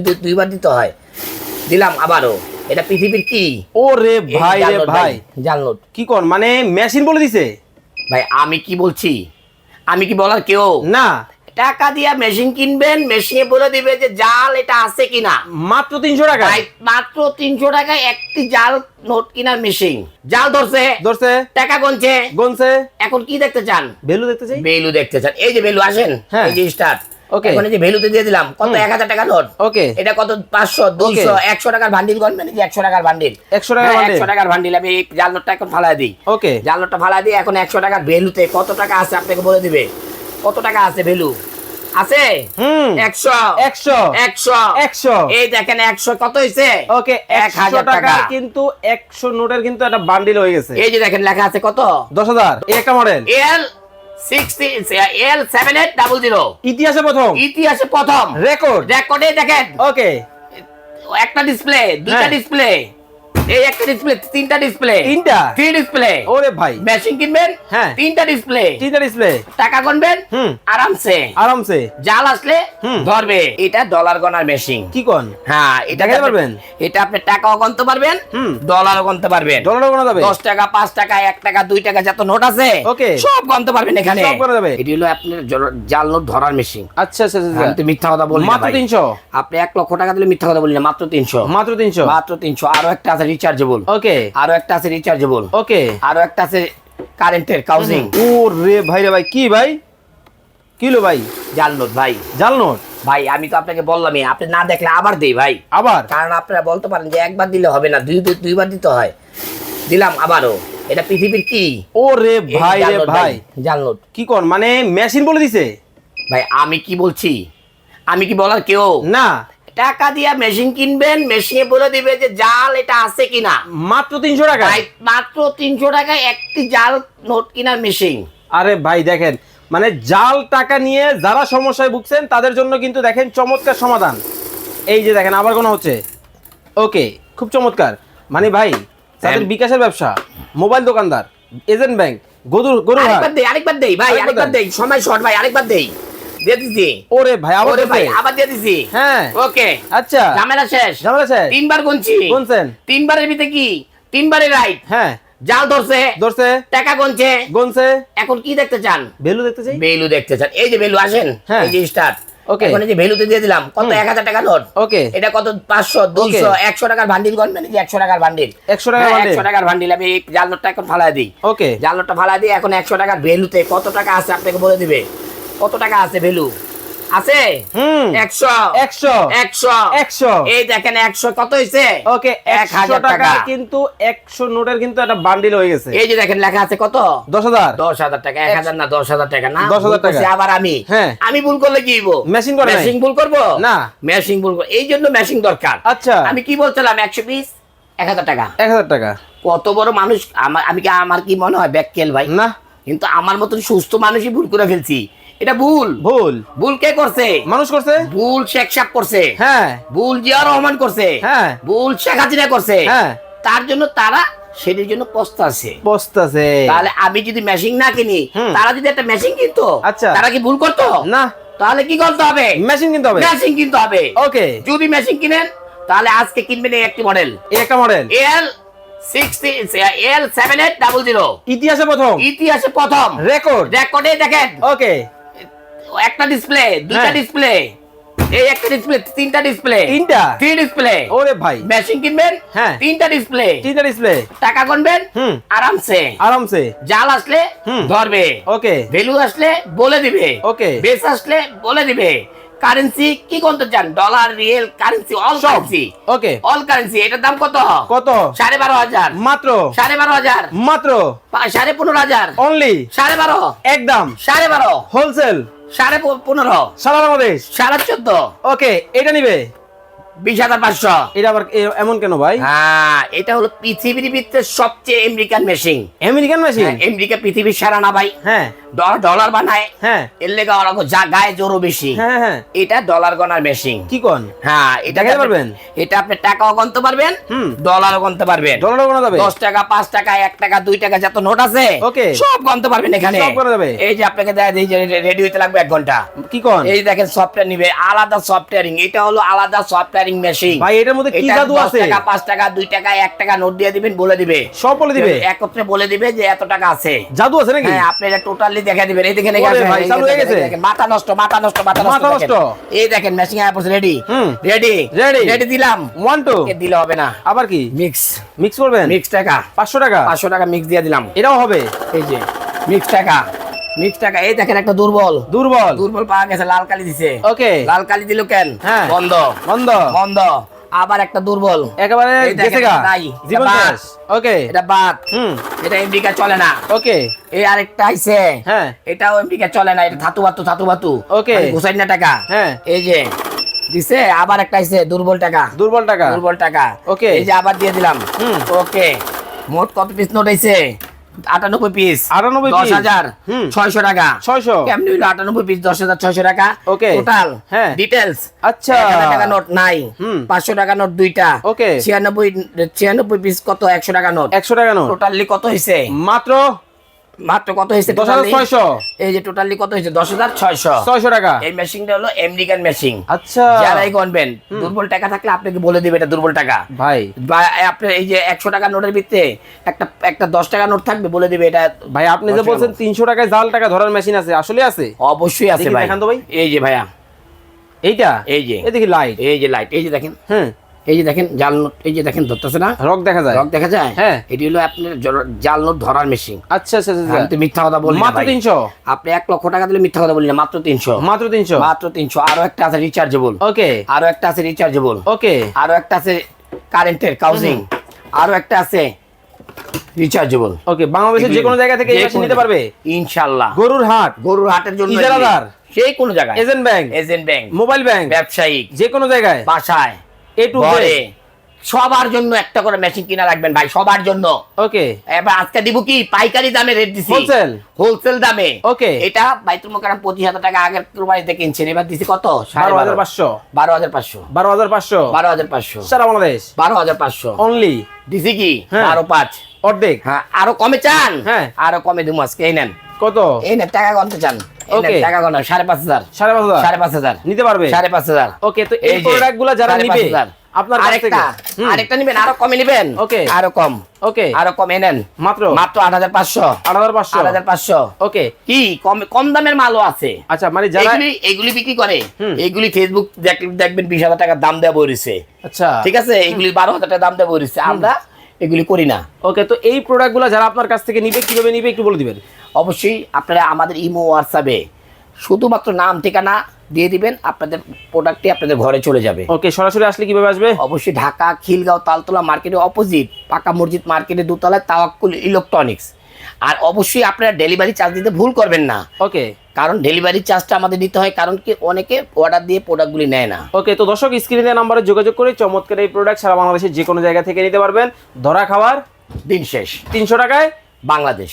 দুই- দুইবার দিতে হয়। দিলাম আবারও। এটা পৃথিবীর কি? ও রে ভাই রে ভাই জানলোট। কি কোন মানে মেশিন বলে দিছে? ভাই আমি কি বলছি? আমি কি বলার কেউ? না। টাকা দিয়া মেশিন কিনবেন মেশিনে বলে দিবে যে জাল এটা আছে কিনা। মাত্র তিনশো টাকা? মাত্র তিনশো টাকায় একটি জাল নোট কিনার মেশিন। জাল ধরছে। ধরছে। টাকা গুনছে। গনছে। এখন কি দেখতে চান? ভ্যালু দেখতে চাই? বেলু দেখতে চান। এই যে বেলু আসেন। হ্যাঁ। এই যে স্টার্ট Okay. এখন যে ভ্যালুতে দিয়ে দিলাম কত এক হাজার টাকা নোট ওকে। এটা কত? পাঁচশো দুইশো একশো টাকার ভান্ডিল যে একশো টাকার ভান্ডিল 100 টাকার bundle? একশো টাকার ভান্ডিল আমি এই জাল নোটটা এখন ফালাই দিই। ওকে। জাল নোটটা ফালাই দিই এখন একশো টাকার ভ্যালুতে কত টাকা আছে আপনাকে বলে দিবে? কত টাকা আছে ভ্যালু? আছে? হুম। একশো। একশো। একশো। একশো। এই দেখেন একশো কত হয়েছে? ওকে এক হাজার টাকা টাকা। কিন্তু একশো নোটের কিন্তু একটা বান্ডিল হয়ে গেছে। এই যে দেখেন লেখা আছে কত? দশ হাজার। একটা মডেল এল ইতিহাসে প্রথম। ইতিহাসে প্রথম। রেকর্ড রেকর্ডে দেখেন। ওকে একটা ডিসপ্লে দুইটা হ্যাঁ। ডিসপ্লে এই একটা ডিসপ্লে তিনটা ডিসপ্লে তিনটা? থ্রি ডিসপ্লে ওরে ভাই। মেশিন কিনবেন হ্যাঁ। তিনটা ডিসপ্লে তিনটা ডিসপ্লে টাকা গুনবেন হুম। আরামসে। আরামসে। জাল আসলে। ধরবে। এটা ডলার গনার মেশিন কি কোন? হ্যাঁ এটা পারবেন? এটা আপনি টাকাও গুনতে পারবেন হুম। ডলারও গুনতে পারবেন। ডলারও গোনা যাবে। দশ টাকা পাঁচ টাকা এক টাকা দুই টাকা যত নোট আছে Okay. সব গণতে পারবেন এখানে। সব যাবে। এটি হলো আপনার জাল নোট ধরার মেশিন আচ্ছা আচ্ছা আচ্ছা আমি তো মিথ্যা কথা বলি মাত্র ভাই। তিনশো। আপনি এক লক্ষ টাকা দিলে মিথ্যা কথা বলি না মাত্র তিনশো। মাত্র তিনশো। মাত্র তিনশো। আরও একটা আছে রিচার্জেবল ওকে আরও একটা আছে রিচার্জেবল ওকে আরও একটা আছে কারেন্টের কাউজিং ও রে ভাই রে ভাই কি ভাই? কিলো ভাই? জাল নোট ভাই। জাল নোট ভাই আমি তো আপনাকে বললামই আপনি না দেখলে আবার দেই ভাই। আবার? কারণ আপনারা বলতে পারেন যে একবার দিলে হবে না দুই দুই- দুইবার দিতে হয়। দিলাম আবারও। এটা পৃথিবীর কি? ও রে ভাই রে ভাই। জাল নোট কি কোন মানে মেশিন বলে দিছে? ভাই আমি কি বলছি? আমি কি বলার কেউ? না। টাকা দিয়া মেশিন কিনবেন মেশিনে বলে দিবে যে জাল এটা আছে কিনা। মাত্র তিনশো টাকা? মাত্র তিনশো টাকায় একটি জাল নোট কিনার মেশিন আরে ভাই দেখেন মানে জাল টাকা নিয়ে যারা সমস্যায় ভুগছেন তাদের জন্য কিন্তু দেখেন চমৎকার সমাধান। এই যে দেখেন আবার কোনো হচ্ছে? ওকে খুব চমৎকার। মানে ভাই তাদের হ্যাঁ। বিকাশের ব্যবসা মোবাইল দোকানদার এজেন্ট ব্যাংক গরুর গরুর আরেকবার দেই আরেকবার দেই ভাই আরেকবার দেই সময় শর্ট ভাই আরেকবার দেই। দিয়ে দিছি। ওরে ভাই আবার ভাই আবার দিয়ে দিছি। হ্যাঁ। ওকে। আচ্ছা। ঝামেলা শেষ। ঝামেলা শেষ? তিনবার গুনছি। গুনছেন? তিনবারের ভিতরে কি? তিনবারে রাইট হ্যাঁ। জাল ধরছে। ধরছে? টাকা গুনছে। গনছে? এখন কি দেখতে চান? ভ্যালু দেখতে চাই? বেলু দেখতে চান। এই যে বেলু আসেন। হ্যাঁ। এই যে স্টার্ট Okay. এখন যে ভ্যালুতে দিয়ে দিলাম। কত? হুম। এক হাজার টাকা নোট। ওকে। এটা কত? পাঁচশো দুইশো একশো টাকার টাকার ভান্ডিল 100 টাকার bundle? একশো টাকার ভান্ডিল আমি জাল নোটটা এখন ফালাই দিই। ওকে। জাল নোটটা ফালাই দিই এখন একশো টাকার ভ্যালুতে কত টাকা আছে আপনাকে বলে দিবে? কত টাকা আছে ভ্যালু? আছে? হুম। একশো। একশো। একশো। একশো। এই দেখেন একশো কত হয়েছে ওকে এক হাজার টাকা। কিন্তু একশো নোটের কিন্তু একটা বান্ডিল হয়ে গেছে। এই যে দেখেন লেখা আছে কত? দশ হাজার। দশ হাজার টাকা এক হাজার না দশ হাজার টাকা না? 10,000 ভুল করছি টাকা। আবার আমি। হ্যাঁ। আমি ভুল করলে কি হইবো? Machine করে নাই? মেশিং ভুল করব? না। মেশিং ভুল করব এই জন্য মেশিং দরকার। আচ্ছা। আমি কি বলছিলাম? একশো পিস এক হাজার টাকা। এক হাজার টাকা। কত বড় মানুষ? আমার আমি কি আমার কি মনে হয় ব্যাককেল ভাই? না। কিন্তু আমার মতন সুস্থ মানুষই ভুল করে ফেলছি। এটা ভুল। ভুল। ভুল কে করছে? মানুষ করছে? ভুল শেখ সাহেব করছে। হ্যাঁ। ভুল জিয়া রহমান করছে। হ্যাঁ। ভুল শেখ হাসিনা করছে। হ্যাঁ। তার জন্য তারা সেটির জন্য পস্তাছে বসতাছে তাহলে আমি যদি মেশিন না কিনি তারা যদি একটা মেশিন কিনতো আচ্ছা। তারা কি ভুল করতো? না। তাহলে কি করতে হবে? মেশিন কিনতে হবে। মেশিন কিনতে হবে। ওকে যদি মেশিন কিনেন তাহলে আজকে কিনবেন এই একটি মডেল এই একটা মডেল এল জিরো ইতিহাসে প্রথম। ইতিহাসে প্রথম। রেকর্ড রেকর্ডে দেখেন। ওকে একটা ডিসপ্লে দুইটা হ্যাঁ। ডিসপ্লে এই একটা ডিসপ্লে তিনটা ডিসপ্লে তিনটা? থ্রি ডিসপ্লে ওরে ভাই। মেশিন কিনবেন হ্যাঁ। তিনটা ডিসপ্লে তিনটা ডিসপ্লে টাকা গুনবেন হুম। আরামসে। আরামসে। জাল আসলে হুম। ধরবে। ওকে ভ্যালু আসলে বলে দিবে। ওকে। বেস আসলে বলে দিবে। কারেন্সি কি করতে চান dollar riyal currency all. Currency okay all currency এটার দাম কত? কত? সাড়ে বারো হাজার। মাত্র? সাড়ে বারো হাজার। মাত্র? সাড়ে পনেরো হাজার। অনলি সাড়ে বারো। একদম সাড়ে বারো। হোলসেল সাড়ে পনেরো। সারা বাংলাদেশ? সাড়ে চোদ্দ। ওকে এটা নিবে। বিশ হাজার পাঁচশো। এটা আবার এমন কেন ভাই? হ্যাঁ এটা হলো পৃথিবীর ভিতরে সবচেয়ে American machine. American machine? America পৃথিবীর সারা না ভাই? হ্যাঁ। ডলার ডলার বানায়। হ্যাঁ। এর লেগে ওরা যা গায়ে জোরও বেশি। হ্যাঁ হ্যাঁ। এটা ডলার গণার মেশিন। কি কোন? হ্যাঁ এটা পারবেন? এটা আপনি টাকাও গণতে পারবেন হুম। ডলারও গণতে পারবেন। ডলারও গোনা যাবে? দশ টাকা পাঁচ টাকা এক টাকা দুই টাকা যত নোট আছে Okay. সব গণতে পারবেন এখানে। সব গণা যাবে? এই যে আপনাকে দেয় এই যে রেডি হইতে লাগবে এক ঘণ্টা। কি কোন? এই দেখেন সফটওয়্যার নিবে আলাদা সফটওয়্যারিং এটা হলো আলাদা সফটওয়্যারিং মেশিন ভাই এটার মধ্যে কি জাদু আছে? টাকা পাঁচ টাকা দুই টাকা এক টাকা নোট দিয়ে দিবেন বলে দিবে। সব বলে দিবে? একত্রে বলে দিবে যে এত টাকা আছে। জাদু আছে নাকি? হ্যাঁ আপনি এটা টোটালি দেখা দিবেন। এই দেখেন দেখেন, ভাই, চালু হয়ে গেছে? মাথা নষ্ট মাথা নষ্ট মাথা নষ্ট মাথা নষ্ট? এই দেখেন মেশিং আয়া পড়ছে রেডি হুম। রেডি রেডি দিলাম। ওয়ান টু এ দিলে হবে না। আবার কি? মিক্স মিক্স করবেন? মিক্স টাকা। পাঁচশো টাকা? পাঁচশো টাকা মিক্স দিয়ে দিলাম। এটাও হবে? এই যে মিক্স টাকা। মিক্স টাকা। এই দেখেন একটা দুর্বল। দুর্বল। দুর্বল পাওয়া গেছে লাল কালি দিছে। ওকে। লাল কালি দিল কেন? হ্যাঁ। বন্ধ। বন্ধ। বন্ধ। আবার একটা দুর্বল। একেবারে গেছে গা। জীবন এটা শেষ। ওকে। এটা বাদ হুম। এটা আমেরিকা চলে না। ওকে। এই আরেকটা আইছে। হ্যাঁ। এটাও আমেরিকা চলে না। এটা ধাতু বাতু ধাতু বাতু। Okay. ঘুষাই না টাকা। হ্যাঁ। এই যে দিছে আবার একটা আইছে দুর্বল টাকা। দুর্বল টাকা। দুর্বল টাকা। Okay. এই যে আবার দিয়ে দিলাম। হুম। ওকে। মোট কত পিস নোট আইছে? আটানব্বই পিস 98 দশ হাজার হুম। ছয়শো টাকা। ছয়শো? কেমনি হইল আটানব্বই পিস দশ হাজার ছয়শো টাকা? ওকে টোটাল হ্যাঁ। ডিটেলস আচ্ছা। টাকা নোট নাই। হুম। পাঁচশো টাকা নোট দুইটা। ওকে ছিয়ানব্বই ছিয়ানব্বই পিস কত? একশো টাকা নোট। একশো টাকা নোট। টোটালি কত হয়েছে মাত্র মাত্র কত হয়েছে দশ হাজার? ছয়শো। এই যে টোটালি কত হয়েছে? দশ হাজার ছয়শো। ছয়শো টাকা। এই মেশিনটা হলো আমেরিকান মেশিন আচ্ছা। যারাই গণবেন দুর্বল টাকা থাকলে আপনাকে বলে দিবে এটা দুর্বল টাকা। ভাই। বা আপনার এই যে একশো টাকা নোটের ভিতরে একটা একটা দশ টাকা নোট থাকবে বলে দিবে এটা ভাই আপনি যে বলছেন তিনশো টাকায় জাল টাকা ধরার মেশিন আছে আসলে আছে? অবশ্যই আছে ভাই। ভাই। এই যে ভাইয়া। এইটা? এই যে। এই দেখি লাইট এই যে লাইট এই যে দেখেন। হ্যাঁ এই যে দেখেন জাল নোট এই যে দেখেন ধরতেছে না? রক দেখা যায়। রক দেখা যায়? হ্যাঁ। এটি হলো আপনার জাল নোট ধরার মেশিন আচ্ছা আচ্ছা আচ্ছা আমি মিথ্যা কথা বলি মাত্র ভাই। তিনশো? আপনি এক লক্ষ টাকা দিলে মিথ্যা কথা বলি না মাত্র তিনশো। মাত্র তিনশো? মাত্র তিনশো। আরও একটা আছে রিচার্জেবল ওকে। আরও একটা আছে রিচার্জেবল ওকে। আরও একটা আছে কারেন্টের কাউজিং আরও একটা আছে রিচার্জেবল ওকে বাংলাদেশের যে কোনো জায়গা থেকে এই মেশিন নিতে পারবে? ইনশাল্লাহ গরুর হাট। গরুর হাটের জন্য ইজারাদার। সেই কোন জায়গায়। Agent bank. Agent bank. Mobile bank. ব্যবসায়িক যে কোনো জায়গায়। বাসায়। এ টু ঘরে। সবার জন্য একটা করে মেশিন কিনা রাখবেন ভাই সবার জন্য। ওকে। এবার আজকে দিব কি? পাইকারি দামে রেট দিছি। Wholesale? হোলসেল দামে। Okay. এটা বাইতুল মোকাররম পঁচিশ হাজার টাকা আগের কুরবানিতে কিনছেন। এবার দিছি কত? সাড়ে বারো। বারো হাজার পাঁচশো। বারো হাজার পাঁচশো। বারো হাজার পাঁচশো। বারো হাজার পাঁচশো। সারা বাংলাদেশ? বারো হাজার পাঁচশো। অনলি দিছি কি? হ্যাঁ। অর্ধেক? হ্যাঁ। আরও কমে চান? হ্যাঁ। আরও কমে দিব আজকে এই নেন। কত? এই নেন টাকা গনতে চান। টাকা সাড়ে পাঁচ হাজার। সাড়ে পাঁচ হাজার? সাড়ে পাঁচ হাজার। নিতে পারবে? সাড়ে পাঁচ হাজার। ওকে তো এই প্রোডাক্টগুলা যারা নিবে আপনার আরেকটা আরেকটা নিবেন আরও কমে নিবেন। Okay. আরও কম। ওকে আরও কম নেন। মাত্র? মাত্র আট হাজার পাঁচশো। আট হাজার পাঁচশো? আট হাজার পাঁচশো। ওকে কি? কম কম দামের মালও আছে। আচ্ছা মানে যারা এগুলি বিক্রি করে। এগুলি ফেসবুক দেখ- দেখবেন বিশ হাজার টাকার দাম দেওয়া বইছে। আচ্ছা। ঠিক আছে? এগুলি বারো হাজার টাকা দাম দেওয়া বইছে। আমরা এগুলি করি না। ওকে তো এই প্রোডাক্টগুলো যারা আপনার কাছ থেকে নিবে কীভাবে নিবে একটু বলে দিবেন। অবশ্যই আপনারা আমাদের ইমো হোয়াটসঅ্যাপে শুধুমাত্র নাম ঠিকানা দিয়ে দিবেন আপনাদের প্রোডাক্টটি আপনাদের ঘরে চলে যাবে। ওকে সরাসরি আসলে কীভাবে আসবে? অবশ্যই ঢাকা খিলগাঁও তালতলা মার্কেটের অপোজিট পাকা মসজিদ মার্কেটের দোতলায় তাওয়াক্কুল ইলেকট্রনিক্স। আর অবশ্যই আপনারা ডেলিভারি চার্জ দিতে ভুল করবেন না। ওকে কারণ ডেলিভারি চার্জটা আমাদের দিতে হয় কারণ কি অনেকে অর্ডার দিয়ে প্রোডাক্টগুলি নেয় না। ওকে তো দর্শক স্ক্রিনে নাম্বারে যোগাযোগ করে চমৎকার এই প্রোডাক্ট সারা বাংলাদেশের যে কোনো জায়গা থেকে নিতে পারবেন। ধরা খাওয়ার দিন শেষ। তিনশো টাকায় বাংলাদেশ।